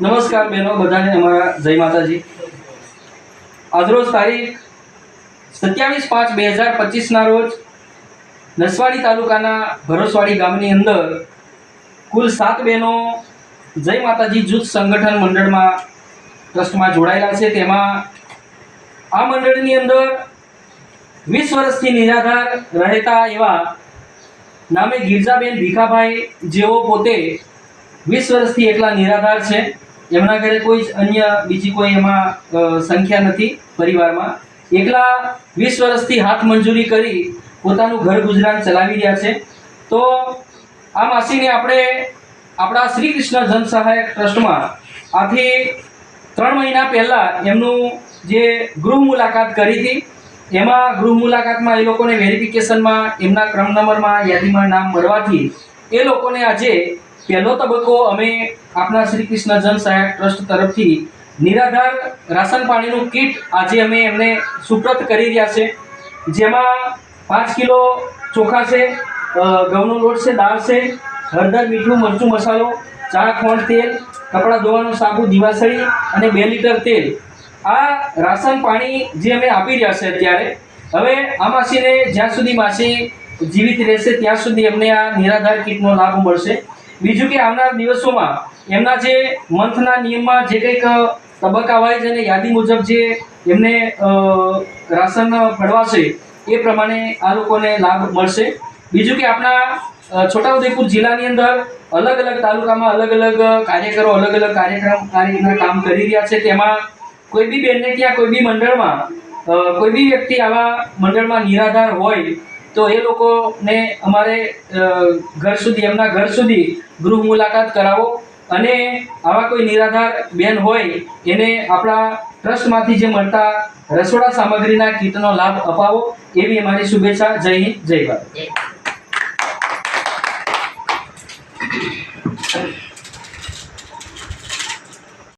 નમસ્કાર બહેનો, બધાને અમારા જય માતાજી. આજરોજ તારીખ સત્યાવીસ પાંચ બે હજાર પચીસના રોજ નસવાડી તાલુકાના ભરોસવાડી ગામની અંદર કુલ સાત બહેનો જય માતાજી જૂથ સંગઠન મંડળમાં ટ્રસ્ટમાં જોડાયેલા છે. તેમાં આ મંડળની અંદર વીસ વર્ષથી નિરાધાર રહેતા એવા નામે ગિરજાબેન ભીખાભાઈ જેઓ પોતે વીસ વર્ષથી એકલા નિરાધાર છે. એમના ઘરે કોઈ જ અન્ય બીજી કોઈ એમાં સંખ્યા નથી પરિવારમાં. એકલા વીસ વર્ષથી હાથ મંજૂરી કરી પોતાનું ઘર ગુજરાન ચલાવી રહ્યા છે. તો આ માસીને આપણે આપણા શ્રી કૃષ્ણ જન સહાયક ટ્રસ્ટમાં આથી ત્રણ મહિના પહેલાં એમનું જે ગૃહ મુલાકાત કરી હતી, એમાં ગૃહ મુલાકાતમાં એ લોકોને વેરિફિકેશનમાં એમના ક્રમ નંબરમાં, યાદીમાં નામ મળવાથી એ લોકોને આજે પહેલો તબક્કો અમે આપણા શ્રી કૃષ્ણ જન સહાયક ટ્રસ્ટ તરફથી નિરાધાર રાશન પાણીનું કીટ આજે અમે એમને સુપ્રત કરી રહ્યા છે. જેમાં પાંચ કિલો ચોખા છે ઘઉંનો લોટ છે, દાળ છે, હળદર, મીઠું, મરચું, મસાલો ચા ખોંડ તેલ, કપડાં ધોવાનું સાબુ, દિવાસળી અને બે લીટર તેલ. આ રાશન પાણી જે અમે આપી રહ્યા છે અત્યારે, હવે આ માસીને જ્યાં સુધી માસી જીવિત રહેશે ત્યાં સુધી એમને આ નિરાધાર કીટનો લાભ મળશે. બીજું કે આવનાર દિવસોમાં એમના જે મંથના નિયમમાં જે કંઈક તબક્કા છે અને યાદી મુજબ જે એમને રાશન ફળવાશે એ પ્રમાણે આ લોકોને લાભ મળશે. બીજું કે આપણા છોટાઉદેપુર જિલ્લાની અંદર અલગ અલગ તાલુકામાં અલગ અલગ કાર્યકરો, અલગ અલગ કાર્યક્રમ આ રીતના કામ કરી રહ્યા છે. તેમાં કોઈ બી બેનને ત્યાં કોઈ બી મંડળમાં કોઈ બી વ્યક્તિ આવા મંડળમાં નિરાધાર હોય તો એ લોકોને અમારે ઘર સુધી, એમના ઘર સુધી ગૃહ મુલાકાત કરાવો. અને આવા કોઈ નિરાધાર બેન હોય, એને આપણા ટ્રસ્ટમાંથી જે મળતા રસોડા સામગ્રીના કીટનો લાભ અપાવો, એવી અમારી શુભેચ્છા. જય હિન્દ જય ભારત.